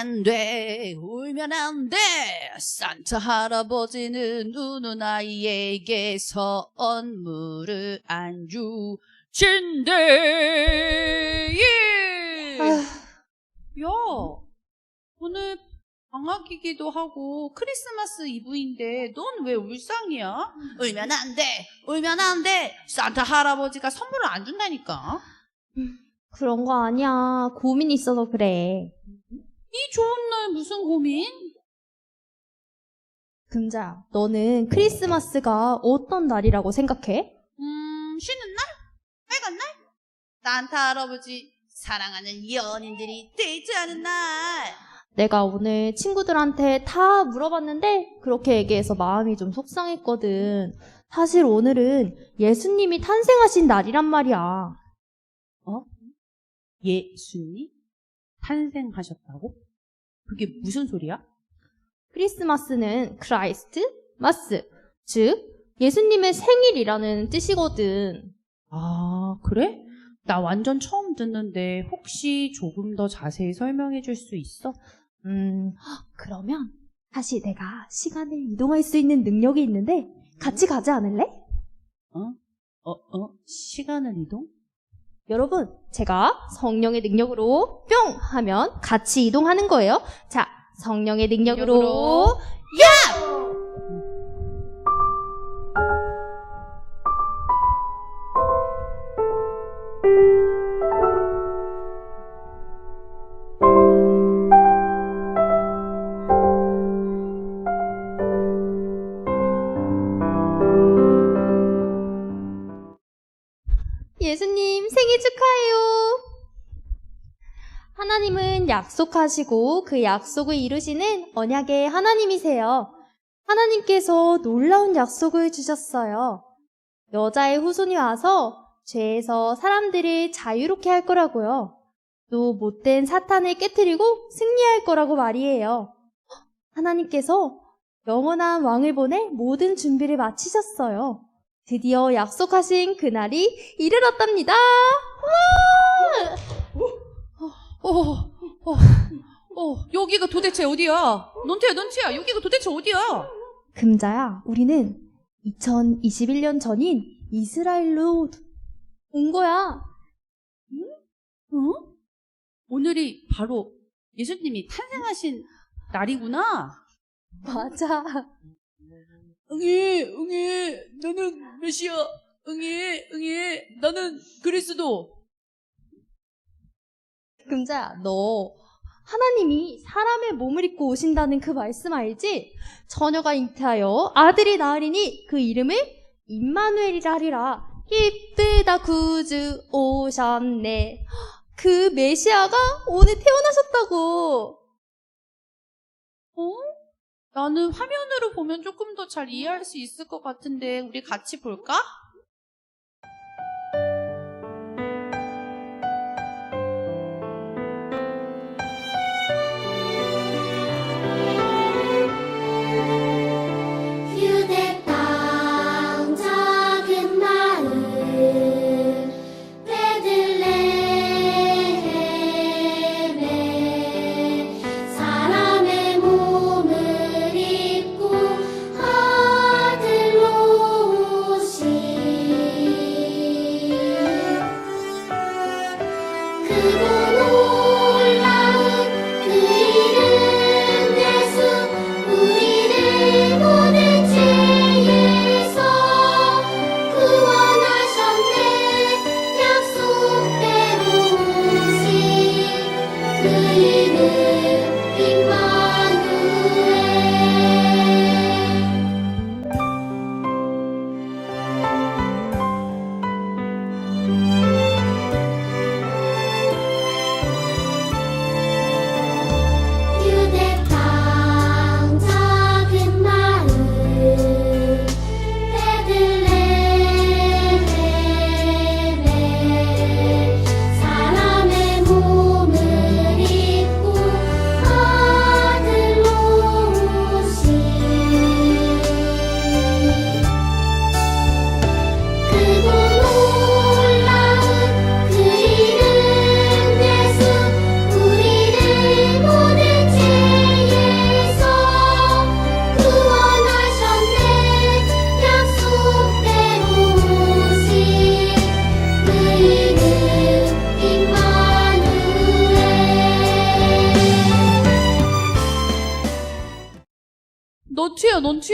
안 돼, 울면 안 돼. 산타 할아버지는 우는 아이에게 선물을 안 주신대. 예. 야, 오늘 방학이기도 하고 크리스마스 이브인데 넌 왜 울상이야? 울면 안 돼, 울면 안 돼. 산타 할아버지가 선물을 안 준다니까. 그런 거 아니야. 고민 있어서 그래. 이 좋은 날 무슨 고민? 금자, 너는 크리스마스가 어떤 날이라고 생각해? 음, 쉬는 날? 빨간 날? 산타 할아버지 사랑하는 연인들이 데이트하는 날. 내가 오늘 친구들한테 다 물어봤는데 그렇게 얘기해서 마음이 좀 속상했거든. 사실 오늘은 예수님이 탄생하신 날이란 말이야. 예수님 탄생하셨다고? 그게 무슨 소리야? 크리스마스는 크라이스트 마스, 즉 예수님의 생일이라는 뜻이거든. 아, 그래? 나 완전 처음 듣는데 혹시 조금 더 자세히 설명해 줄 수 있어? 음, 그러면 다시 내가 시간을 이동할 수 있는 능력이 있는데 같이 가지 않을래? 어? 어, 어? 시간을 이동? 여러분, 제가 성령의 능력으로 뿅 하면 같이 이동하는 거예요. 자, 성령의 능력으로, 능력으로. 약속하시고 그 약속을 이루시는 언약의 하나님이세요. 하나님께서 놀라운 약속을 주셨어요. 여자의 후손이 와서 죄에서 사람들을 자유롭게 할 거라고요. 또 못된 사탄을 깨뜨리고 승리할 거라고 말이에요. 하나님께서 영원한 왕을 보내 모든 준비를 마치셨어요. 드디어 약속하신 그날이 이르렀답니다. 어, 어, 어, 여기가 도대체 어디야? 넌트야, 넌트야, 여기가 도대체 어디야? 금자야, 우리는 2021년 전인 이스라엘로 온 거야. 어? 오늘이 바로 예수님이 탄생하신 날이구나. 맞아. 응애, 응애, 나는 메시아. 응애, 응애, 나는 그리스도. 금자야, 너 하나님이 사람의 몸을 입고 오신다는 그 말씀 알지? 처녀가 잉태하여 아들이 낳으리니 그 이름을 임마누엘이라 하리라. 기쁘다 구주 오셨네. 그 메시아가 오늘 태어나셨다고. 어? 나는 화면으로 보면 조금 더 잘 이해할 수 있을 것 같은데, 우리 같이 볼까?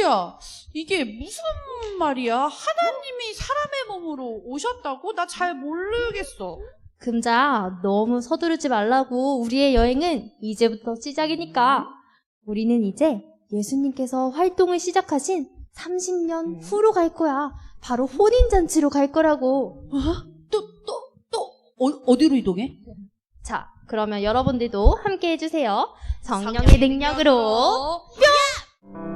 야. 이게 무슨 말이야? 하나님이 사람의 몸으로 오셨다고? 나 잘 모르겠어. 금자, 너무 서두르지 말라고. 우리의 여행은 이제부터 시작이니까. 우리는 이제 예수님께서 활동을 시작하신 30년 후로 갈 거야. 바로 혼인잔치로 갈 거라고. 어? 또, 또, 또, 어, 어디로 이동해? 자, 그러면 여러분들도 함께 해주세요. 성령의 능력으로. 오,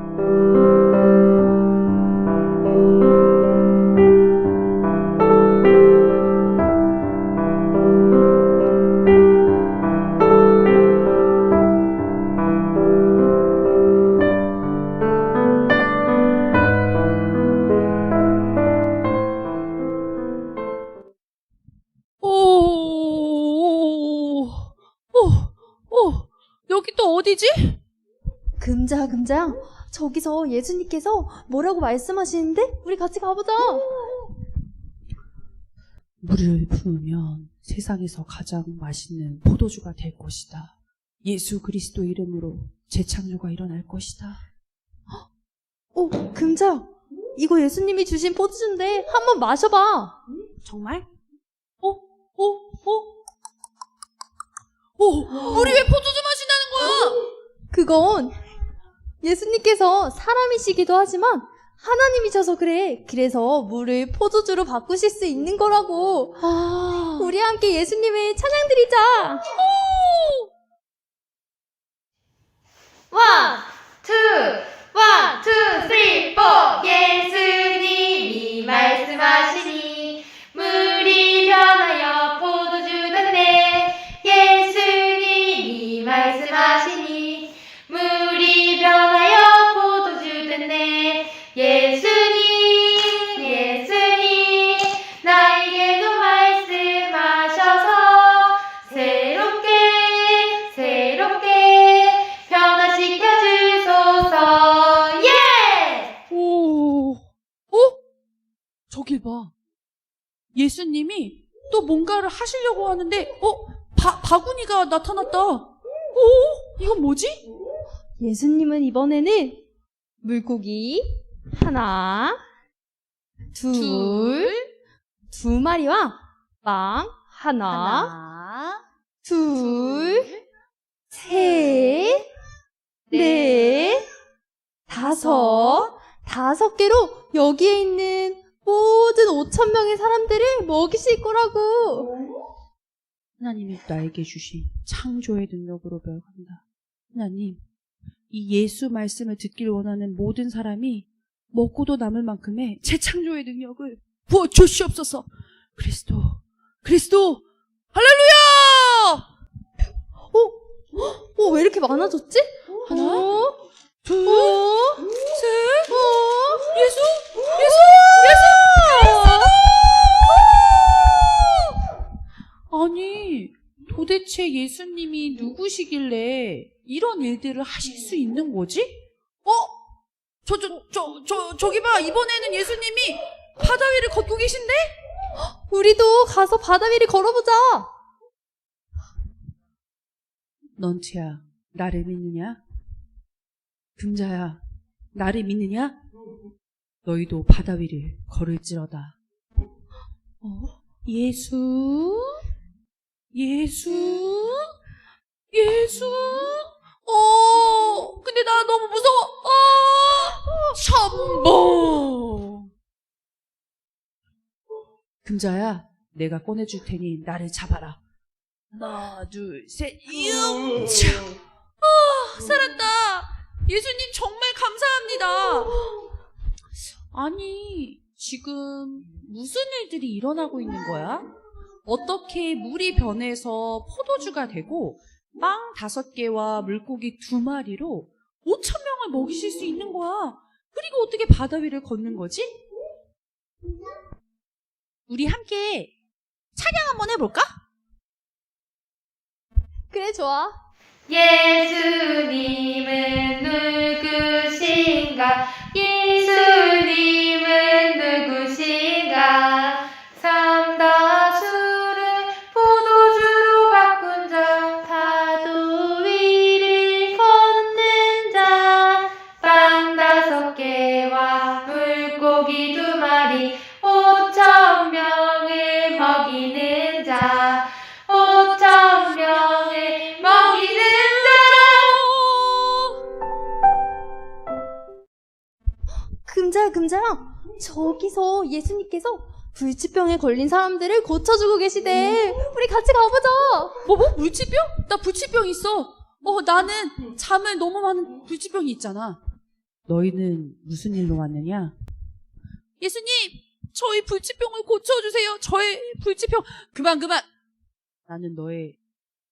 어디지? 금자, 금자. 저기서 예수님께서 뭐라고 말씀하시는데? 우리 같이 가보자. 물을 부으면 세상에서 가장 맛있는 포도주가 될 것이다. 예수 그리스도 이름으로 재창조가 일어날 것이다. 오, 금자. 이거 예수님이 주신 포도주인데 한번 마셔봐. 정말? 어? 어? 어? 어? 우리 왜 포도주 마신다는 거야? 그건 예수님께서 사람이시기도 하지만 하나님이셔서 그래. 그래서 물을 포도주로 바꾸실 수 있는 거라고. 아, 우리 함께 예수님을 찬양 드리자. 원, 투, 원, 투, 쓰리, 포. 예수님이 말씀하시니 물이 변하여 말씀하시니 물이 변하여 포도주 됐네. 예수님, 예수님, 나에게도 말씀하셔서 새롭게, 새롭게 변화시켜 주소서. 예! 오, 어? 저길 봐. 예수님이 또 뭔가를 하시려고 하는데, 어? 바, 바구니가 나타났다. 오, 이건 뭐지? 예수님은 이번에는 물고기 하나, 둘, 두 마리와 빵 하나, 하나, 둘, 셋, 넷, 다섯, 다섯 개로 여기에 있는 모든 5천 명의 사람들을 먹이실 거라고. 하나님이 나에게 주신 창조의 능력으로 멸한다. 하나님, 이 예수 말씀을 듣길 원하는 모든 사람이 먹고도 남을 만큼의 재창조의 능력을 부어 주시옵소서. 그리스도, 그리스도, 할렐루야! 어, 왜 이렇게 많아졌지? 하나, 어? 둘, 어? 셋, 어? 예수, 예수, 예수, 아니, 도대체 예수님이 누구시길래 이런 일들을 하실 수 있는 거지? 어? 저, 저, 저, 저, 저기 봐. 이번에는 예수님이 바다 위를 걷고 계신데? 우리도 가서 바다 위를 걸어보자. 넌트야, 나를 믿느냐? 금자야, 나를 믿느냐? 너희도 바다 위를 걸을지어다. 어? 예수? 예수? 예수? 어, 근데 나 너무 무서워. 어, 첨봉. 금자야, 내가 꺼내줄 테니 나를 잡아라. 하나, 둘, 셋, 영차. 아, 살았다. 예수님 정말 감사합니다. 아니, 지금 무슨 일들이 일어나고 있는 거야? 어떻게 물이 변해서 포도주가 되고 빵 다섯 개와 물고기 두 마리로 5천 명을 먹이실 수 있는 거야? 그리고 어떻게 바다 위를 걷는 거지? 우리 함께 찬양 한번 해볼까? 그래, 좋아. 예수님은 누구신가? 예수님은 누구신가? 삼다 먹이는 자, 오천 명을 먹이는 자. 금자야, 금자야. 저기서 예수님께서 불치병에 걸린 사람들을 고쳐주고 계시대. 우리 같이 가보자. 뭐, 뭐? 불치병? 나 불치병 있어. 어, 나는 잠을 너무 많은 불치병이 있잖아. 너희는 무슨 일로 왔느냐? 예수님, 저희 불치병을 고쳐주세요. 저의 불치병. 그만, 그만. 나는 너의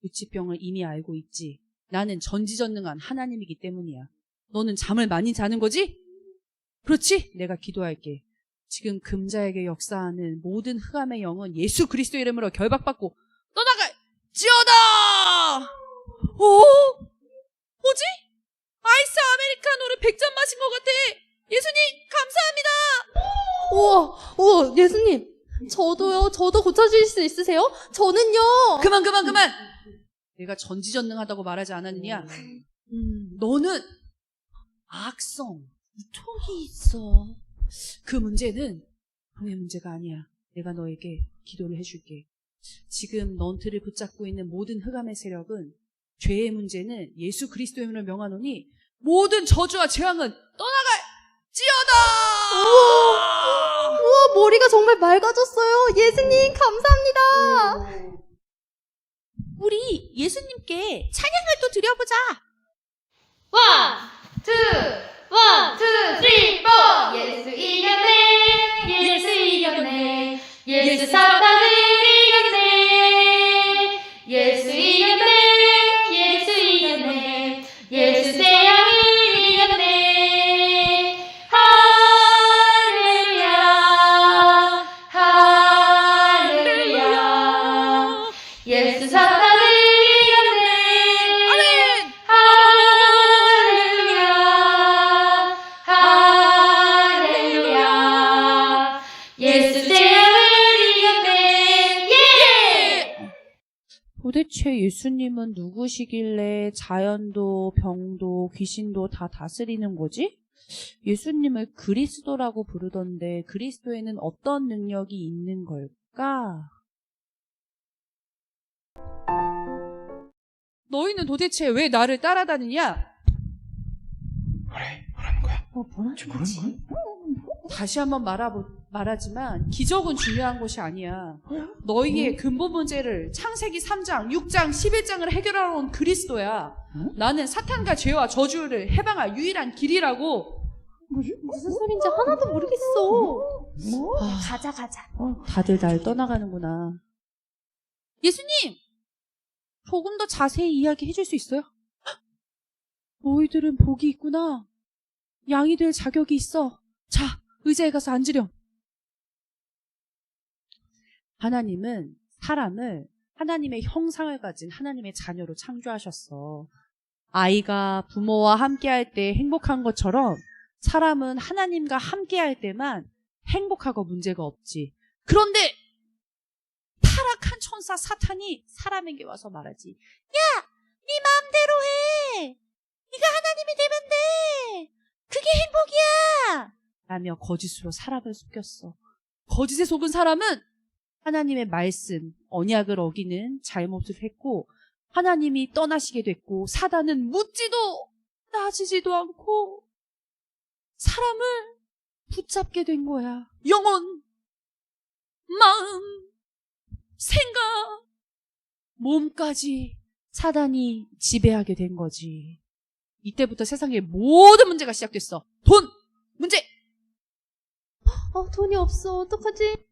불치병을 이미 알고 있지. 나는 전지전능한 하나님이기 때문이야. 너는 잠을 많이 자는 거지? 그렇지? 내가 기도할게. 지금 금자에게 역사하는 모든 흑암의 영은 예수 그리스도 이름으로 결박받고 떠나갈 지어다! 오? 뭐지? 아이스 아메리카노를 100잔 마신 것 같아. 예수님, 감사합니다. 우와, 우와, 예수님. 저도요, 저도 고쳐주실 수 있으세요? 저는요. 그만, 그만, 그만! 내가 전지전능하다고 말하지 않았느냐? 음, 너는 악성, 유통이 있어. 그 문제는 병의 문제가 아니야. 내가 너에게 기도를 해줄게. 지금 넌트를 붙잡고 있는 모든 흑암의 세력은 죄의 문제는 예수 그리스도의 이름으로 명하노니 모든 저주와 재앙은 떠나갈 지어다! 우와, 머리가 정말 맑아졌어요. 예수님, 감사합니다. 우리 예수님께 찬양을 또 드려보자. 원, 투, 원, 투, 쓰리, 포. 예수 이겼네. 예수 이겼네. 예수 사탄을 예수님은 누구시길래 자연도 병도 귀신도 다 다스리는 거지? 예수님을 그리스도라고 부르던데 그리스도에는 어떤 능력이 있는 걸까? 너희는 도대체 왜 나를 따라다니냐? 어, 뭐라는 거지? 다시 한번 말하보, 말하지만 기적은 중요한 것이 아니야. 너희의 근본 문제를 창세기 3장, 6장, 11장을 해결하러 온 그리스도야. 나는 사탄과 죄와 저주를 해방할 유일한 길이라고. 무슨 소린지 하나도 모르겠어. 아, 가자, 가자. 다들 날 떠나가는구나. 예수님! 조금 더 자세히 이야기해 줄 수 있어요? 헉! 너희들은 복이 있구나. 양이 될 자격이 있어. 자, 의자에 가서 앉으렴. 하나님은 사람을 하나님의 형상을 가진 하나님의 자녀로 창조하셨어. 아이가 부모와 함께할 때 행복한 것처럼 사람은 하나님과 함께할 때만 행복하고 문제가 없지. 그런데 타락한 천사 사탄이 사람에게 와서 말하지. 야, 네 마음대로 해. 네가 하나님이 되면 돼. 그게 행복이야. 라며 거짓으로 사람을 속였어. 거짓에 속은 사람은 하나님의 말씀, 언약을 어기는 잘못을 했고 하나님이 떠나시게 됐고 사단은 묻지도 따지지도 않고 사람을 붙잡게 된 거야. 영혼, 마음, 생각, 몸까지 사단이 지배하게 된 거지. 이때부터 세상의 모든 문제가 시작됐어. 돈, 문제, 어, 돈이 없어. 어떡하지?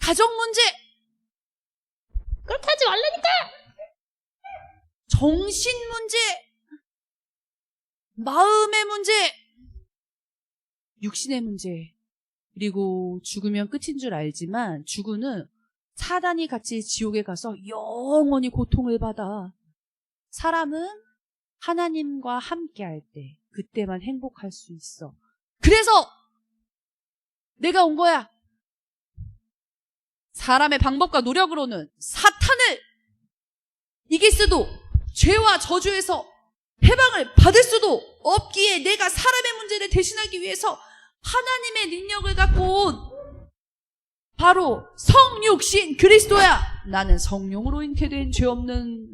가정 문제, 그렇게 하지 말라니까! 정신 문제, 마음의 문제, 육신의 문제, 그리고 죽으면 끝인 줄 알지만 죽으는 사단이 같이 지옥에 가서 영원히 고통을 받아. 사람은 하나님과 함께 할 때 그때만 행복할 수 있어. 그래서 내가 온 거야. 사람의 방법과 노력으로는 사탄을 이길 수도 죄와 저주에서 해방을 받을 수도 없기에 내가 사람의 문제를 대신하기 위해서 하나님의 능력을 갖고 온 바로 성육신 그리스도야. 나는 성령으로 잉태된 죄 없는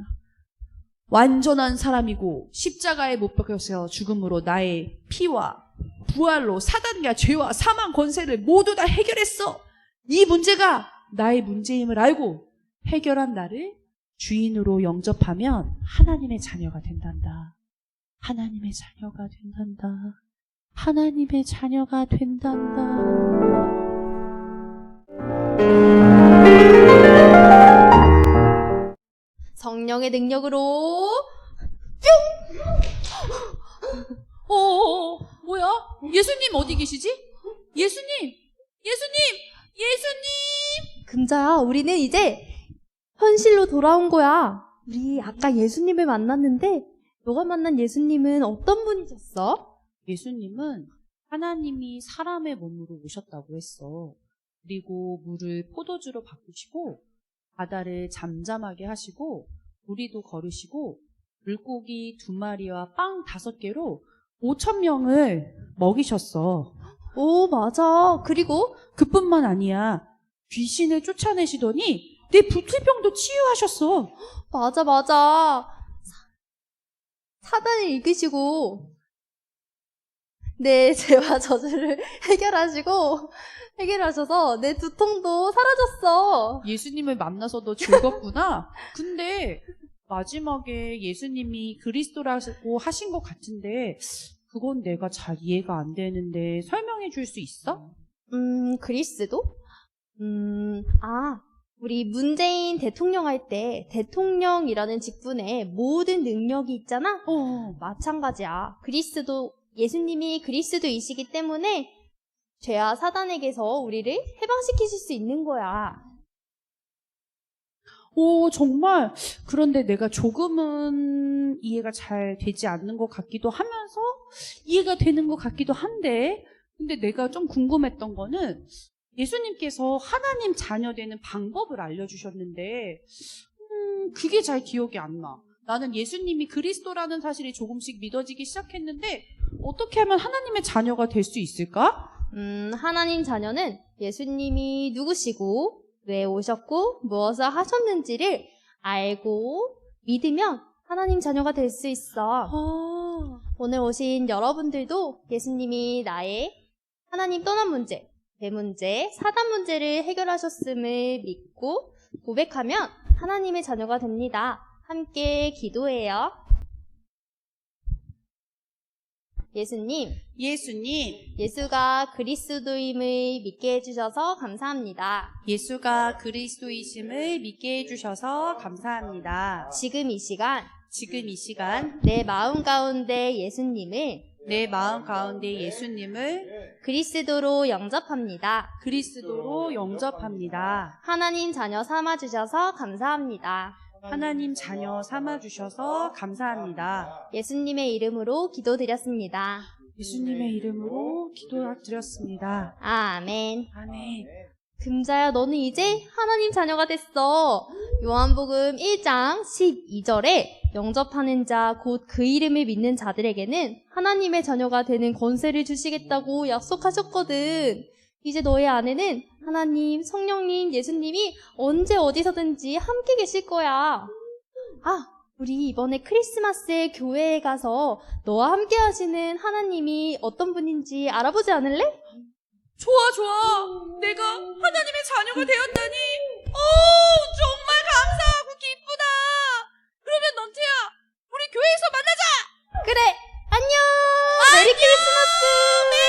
완전한 사람이고 십자가에 못 박혀서 죽음으로 나의 피와 부활로 사단과 죄와 사망 권세를 모두 다 해결했어. 이 문제가 나의 문제임을 알고 해결한 나를 주인으로 영접하면 하나님의 자녀가 된단다. 하나님의 자녀가 된단다. 하나님의 자녀가 된단다. 성령의 능력으로 어, 뭐야? 예수님 어디 계시지? 예수님! 예수님! 예수님! 금자야, 우리는 이제 현실로 돌아온 거야. 우리 아까 예수님을 만났는데 너가 만난 예수님은 어떤 분이셨어? 예수님은 하나님이 사람의 몸으로 오셨다고 했어. 그리고 물을 포도주로 바꾸시고 바다를 잠잠하게 하시고 우리도 걸으시고 물고기 두 마리와 빵 다섯 개로 5천 명을 먹이셨어. 오, 맞아. 그리고 그뿐만 아니야. 귀신을 쫓아내시더니 내 부틀병도 치유하셨어. 맞아, 맞아. 사, 사단을 이기시고 내 죄와 저주를 해결하시고 해결하셔서 내 두통도 사라졌어. 예수님을 만나서도 즐겁구나. 근데 마지막에 예수님이 그리스도라고 하신 것 같은데 그건 내가 잘 이해가 안 되는데 설명해 줄 수 있어? 음, 그리스도? 음, 아, 우리 문재인 대통령 할 때 대통령이라는 직분에 모든 능력이 있잖아? 어. 마찬가지야. 그리스도, 예수님이 그리스도이시기 때문에 죄와 사단에게서 우리를 해방시키실 수 있는 거야. 오, 정말. 그런데 내가 조금은 이해가 잘 되지 않는 것 같기도 하면서 이해가 되는 것 같기도 한데. 근데 내가 좀 궁금했던 거는 예수님께서 하나님 자녀 되는 방법을 알려주셨는데, 음, 그게 잘 기억이 안 나. 나는 예수님이 그리스도라는 사실이 조금씩 믿어지기 시작했는데, 어떻게 하면 하나님의 자녀가 될 수 있을까? 음, 하나님 자녀는 예수님이 누구시고, 왜 오셨고, 무엇을 하셨는지를 알고 믿으면 하나님 자녀가 될 수 있어. 아, 오늘 오신 여러분들도 예수님이 나의 하나님 떠난 문제, 내 문제, 사단 문제를 해결하셨음을 믿고 고백하면 하나님의 자녀가 됩니다. 함께 기도해요. 예수님, 예수님, 예수가 그리스도임을 믿게 해주셔서 감사합니다. 예수가 그리스도이심을 믿게 해주셔서 감사합니다. 지금 이 시간 지금 이 시간 내 마음 가운데 예수님을 내 마음 가운데 예수님을 그리스도로 영접합니다. 그리스도로 영접합니다. 하나님 자녀 삼아주셔서 감사합니다. 하나님 자녀 삼아주셔서 감사합니다. 예수님의 이름으로 기도드렸습니다. 예수님의 이름으로 기도드렸습니다. 아멘. 아멘. 금자야, 너는 이제 하나님 자녀가 됐어. 요한복음 1장 12절에 영접하는 자, 곧 그 이름을 믿는 자들에게는 하나님의 자녀가 되는 권세를 주시겠다고 약속하셨거든. 이제 너의 안에는 하나님, 성령님, 예수님이 언제 어디서든지 함께 계실 거야. 아, 우리 이번에 크리스마스에 교회에 가서 너와 함께 하시는 하나님이 어떤 분인지 알아보지 않을래? 좋아, 좋아. 내가 하나님의 자녀가 되었다니. 오, 정말 감사하고 기쁘다. 그러면 넌태야, 우리 교회에서 만나자. 그래, 안녕! 메리 크리스마스!